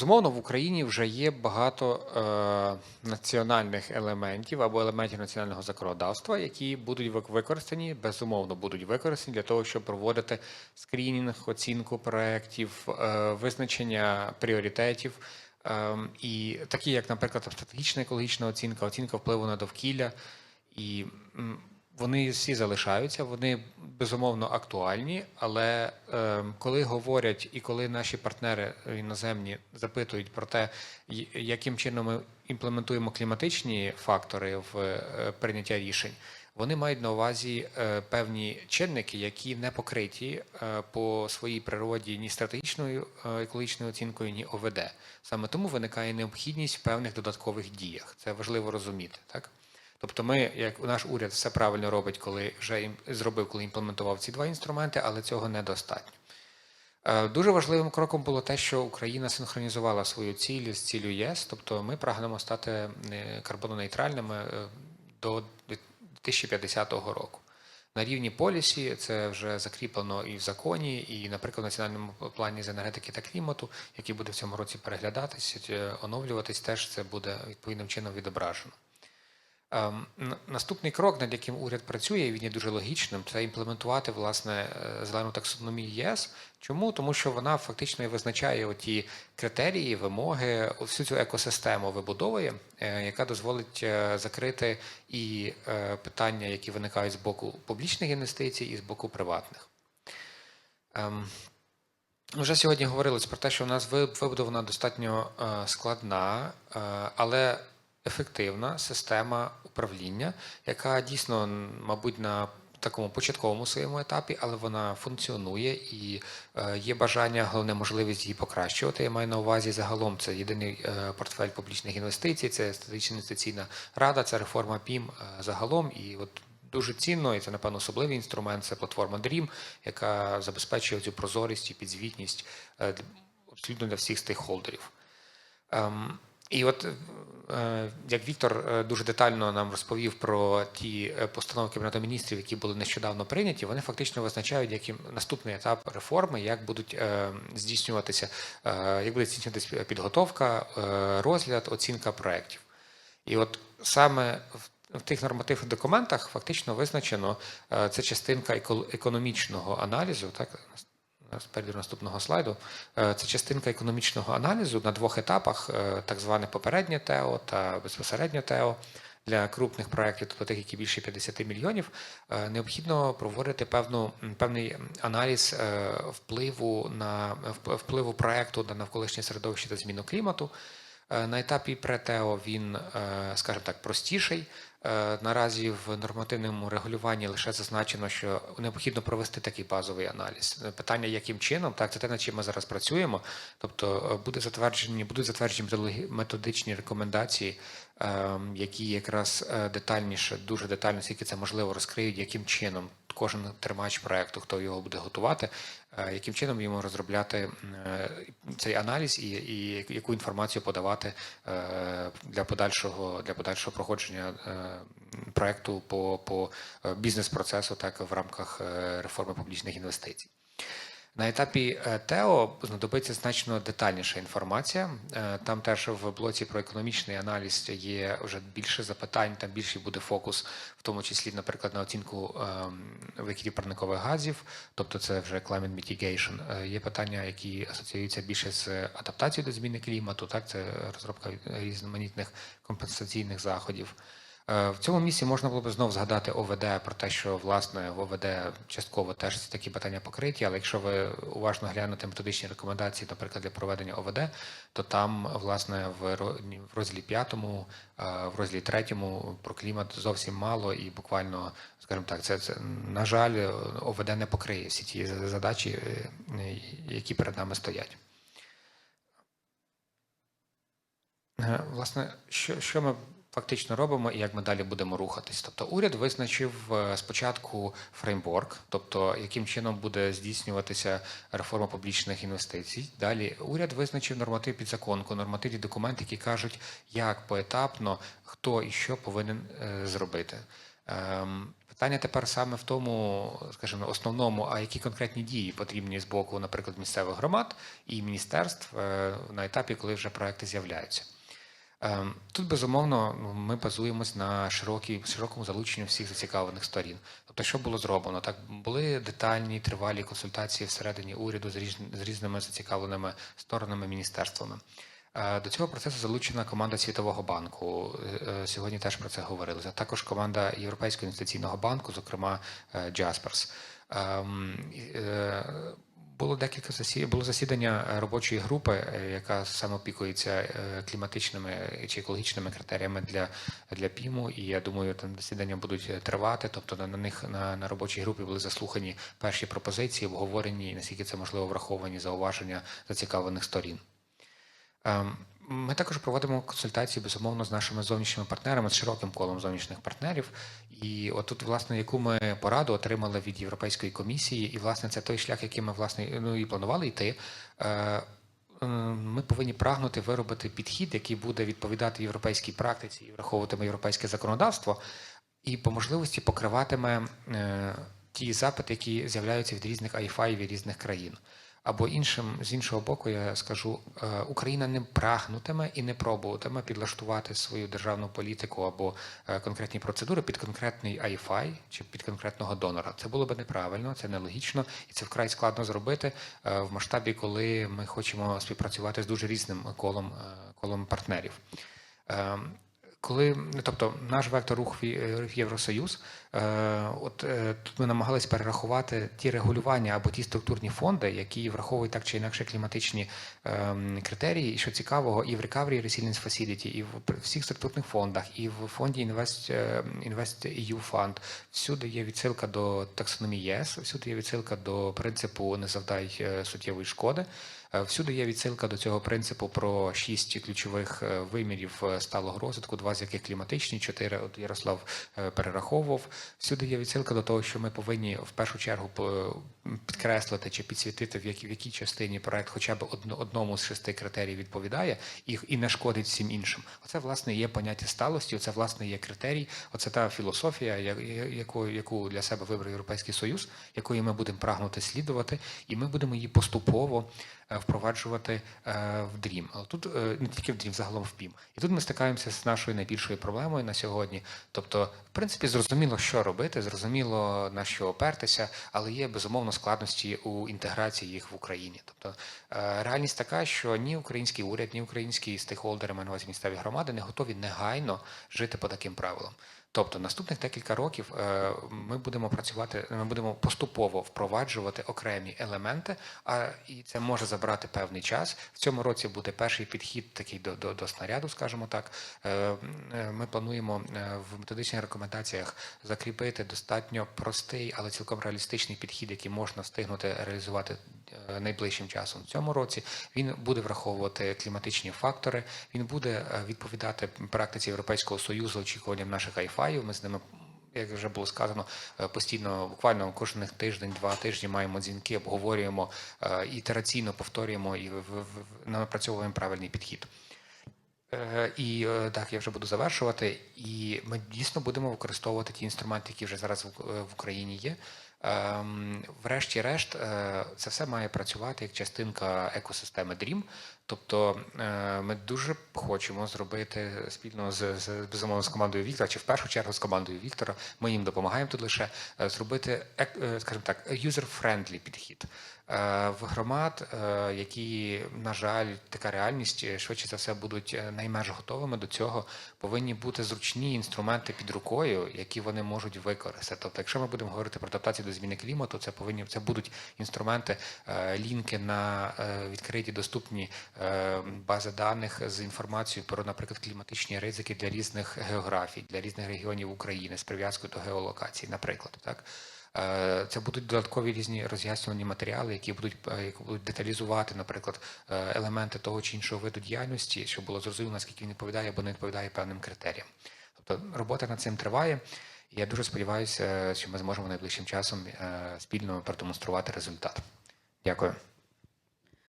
Безумовно, в Україні вже є багато е, національних елементів або елементів національного законодавства, які будуть використані, безумовно, будуть використані для того, щоб проводити скрінінг, оцінку проєктів, е, визначення пріоритетів. Е, і такі, як, наприклад, стратегічна екологічна оцінка, оцінка впливу на довкілля. І вони всі залишаються, вони безумовно актуальні, але е, коли говорять і коли наші партнери іноземні запитують про те, яким чином ми імплементуємо кліматичні фактори в е, прийняття рішень, вони мають на увазі е, певні чинники, які не покриті е, по своїй природі ні стратегічною е, екологічною оцінкою, ні ОВД. Саме тому виникає необхідність в певних додаткових діях. Це важливо розуміти, так? Тобто, ми, як наш уряд, все правильно робить, коли вже ім- зробив, коли імплементував ці два інструменти, але цього недостатньо. Е, Дуже важливим кроком було те, що Україна синхронізувала свою ціль з ціллю ЄС, тобто ми прагнемо стати е, карбононейтральними е, до 2050 року. На рівні полісі це вже закріплено і в законі, і, наприклад, в національному плані з енергетики та клімату, який буде в цьому році переглядатися, е, оновлюватись, теж це буде відповідним чином відображено. Ем, Наступний крок, над яким уряд працює, і він є дуже логічним, це імплементувати власне е, зелену таксономію ЄС. Чому? Тому що вона фактично і визначає оті критерії, вимоги, всю цю екосистему вибудовує, е, яка дозволить е, закрити і питання, які виникають з боку публічних інвестицій, і з боку приватних. Ем, вже сьогодні говорилось про те, що в нас ви- вибудована достатньо складна, але ефективна система управління, яка дійсно, мабуть, на такому початковому своєму етапі, але вона функціонує і е, є бажання, головне можливість її покращувати. Я маю на увазі загалом це єдиний е, портфель публічних інвестицій, це стратегічна інвестиційна рада, це реформа ПІМ е, загалом. І от дуже цінно, і це напевно особливий інструмент. Це платформа DREAM, яка забезпечує цю прозорість і підзвітність абсолютно для всіх стейкхолдерів. І от е, як Віктор е, дуже детально нам розповів про ті е, постанови Кабінету міністрів, які були нещодавно прийняті, вони фактично визначають, яким наступний етап реформи, як будуть здійснюватися, як буде здійснюватися підготовка, розгляд, оцінка проєктів. І от саме в в тих нормативних документах фактично визначено це частинка еко- економічного аналізу, так спереду наступного слайду. Е, Це частинка економічного аналізу на двох етапах: е, так зване попереднє ТЕО та безпосереднє ТЕО. Для крупних проєктів, тобто тих, які більше 50 мільйонів, е, необхідно проводити певну певний аналіз впливу на вп- впливу проекту на навколишнє середовище та зміну клімату. Е, На етапі претео він, е, скажімо так, простіший. Е, Наразі в нормативному регулюванні лише зазначено, що необхідно провести такий базовий аналіз. Питання, яким чином, так, це те, над чим ми зараз працюємо. Тобто буде затверджені, будуть затверджені методичні рекомендації, е, які якраз детальніше, дуже детально, скільки це можливо, розкриють, яким чином кожен тримач проекту, хто його буде готувати, яким чином йому розробляти е, цей аналіз і, і яку інформацію подавати е, для подальшого для подальшого проходження е, проекту по, по е, бізнес-процесу, так в рамках е, реформи публічних інвестицій. На етапі е, ТЕО знадобиться значно детальніша інформація. Е, Там теж в блоці про економічний аналіз є вже більше запитань, там більший буде фокус, в тому числі, наприклад, на оцінку ем, викидів парникових газів, тобто це вже climate mitigation. Е, Є питання, які асоціюються більше з адаптацією до зміни клімату, так це розробка різноманітних компенсаційних заходів. Е, В цьому місці можна було б знов згадати ОВД про те, що власне в ОВД частково теж такі питання покриті. Але якщо ви уважно глянете методичні рекомендації, наприклад, для проведення ОВД, то там власне в ро- в розділі п'ятому, е, в розділі третьому про клімат зовсім мало і буквально, скажімо так, це, це на жаль, ОВД не покриє всі ті задачі, е, які перед нами стоять. Е, Власне, що, що ми фактично робимо і як ми далі будемо рухатись? Тобто, уряд визначив е, спочатку фреймворк, тобто яким чином буде здійснюватися реформа публічних інвестицій. Далі уряд визначив норматив підзаконку, нормативні документи, які кажуть, як поетапно хто і що повинен е, зробити. Ем, Питання тепер саме в тому, скажімо, основному, а які конкретні дії потрібні з боку, наприклад, місцевих громад і міністерств е, на етапі, коли вже проекти з'являються. Ем, Тут безумовно ну, ми базуємось на широкій, широкому залученню всіх зацікавлених сторін. Тобто, що було зроблено? Так були детальні тривалі консультації всередині уряду з, різ, з різними зацікавленими сторонами міністерствами. Е, До цього процесу залучена команда Світового банку. Е, е, Сьогодні теж про це говорилося. Також команда Європейського інвестиційного банку, зокрема е, Було декілька засідань, було засідання е, робочої групи, е, яка саме опікується е, кліматичними чи екологічними критеріями для, для ПІМу. І я думаю, там засідання будуть тривати. Тобто на, на них на, на робочій групі були заслухані перші пропозиції, обговорені, і наскільки це можливо враховані зауваження зацікавлених сторін. Ем, Ми також проводимо консультації безумовно з нашими зовнішніми партнерами, з широким колом зовнішніх партнерів. І отут, власне, яку ми пораду отримали від Європейської комісії, і власне це той шлях, який ми власне ну і планували йти. Е, Ми повинні прагнути виробити підхід, який буде відповідати європейській практиці і враховуватиме європейське законодавство, і по можливості покриватиме е, ті запити, які з'являються від різних АІФАїв і різних країн. Або іншим з іншого боку, я скажу, е, Україна не прагнутиме і не пробуватиме підлаштувати свою державну політику або е, конкретні процедури під конкретний IFI чи під конкретного донора. Це було б неправильно, це нелогічно, і це вкрай складно зробити е, в масштабі, коли ми хочемо співпрацювати з дуже різним колом, колом партнерів. Коли, тобто, наш вектор рух в Євросоюз, е, от е, тут ми намагались перерахувати ті регулювання або ті структурні фонди, які враховують так чи інакше кліматичні ем, критерії. І що цікавого, і в Recovery Resilience Facility, і в всіх структурних фондах, і в фонді Invest, е, Invest EU Fund, всюди є відсилка до таксономії ЄС, всюди є відсилка до принципу не завдай суттєвої шкоди. Е, Всюди є відсилка до цього принципу про шість ключових е, вимірів е, сталого розвитку, два з яких кліматичні, чотири от Ярослав перераховував. Всюди є відсилка до того, що ми повинні в першу чергу підкреслити чи підсвітити, в якій, в якій частині проект хоча б одно- одному з шести критерій відповідає і, і не шкодить всім іншим. Оце власне є поняття сталості, оце власне є критерій, оце та філософія, яку, яку для себе вибрав Європейський Союз, якої ми будемо прагнути слідувати, і ми будемо її поступово впроваджувати е, в Dream. Але тут е, не тільки в Dream, загалом в PIM. І тут ми стикаємося з нашою найбільшою проблемою на сьогодні. Тобто, в принципі, зрозуміло, що робити, зрозуміло на що опертися, але є безумовно складності у інтеграції їх в Україні. Тобто е, реальність така, що ні український уряд, ні українські стейкхолдери, маю на увазі місцеві громади, не готові негайно жити по таким правилам. Тобто наступних декілька років е, ми будемо працювати, ми будемо поступово впроваджувати окремі елементи, а і це може забрати певний час. В цьому році буде перший підхід такий до, до, до снаряду, скажімо так. Е, е, Ми плануємо в методичних рекомендаціях закріпити достатньо простий, але цілком реалістичний підхід, який можна встигнути реалізувати найближчим часом в цьому році. Він буде враховувати кліматичні фактори, він буде е, відповідати практиці Європейського союзу, очікуванням наших айфаїв. Ми з ними. Як вже було сказано, е, постійно, буквально кожен тиждень, два тижні маємо дзвінки, обговорюємо е, ітераційно повторюємо і напрацьовуємо правильний підхід. Е, І е, так, я вже буду завершувати. І ми дійсно будемо використовувати ті інструменти, які вже зараз в Україні є. Ем, Врешті-решт, е, це все має працювати як частинка екосистеми DREAM. Тобто е, ми дуже хочемо зробити спільно з, безумовно з командою Віктора, чи в першу чергу з командою Віктора. Ми їм допомагаємо тут лише е, зробити, е, скажімо так, user-friendly підхід. В громад, які, на жаль, така реальність швидше за все будуть найменш готовими до цього, повинні бути зручні інструменти під рукою, які вони можуть використати. Тобто, якщо ми будемо говорити про адаптацію до зміни клімату, це повинні це будуть інструменти, лінки на відкриті доступні е, бази даних з інформацією про, наприклад, кліматичні ризики для різних географій, для різних регіонів України з прив'язкою до геолокації, наприклад, так. Е, Це будуть додаткові різні роз'яснювані матеріали, які будуть, е, які будуть деталізувати, наприклад, елементи того чи іншого виду діяльності, щоб було зрозуміло, наскільки він відповідає або не відповідає певним критеріям. Тобто робота над цим триває. Я дуже сподіваюся, що ми зможемо найближчим часом спільно продемонструвати результат. Дякую.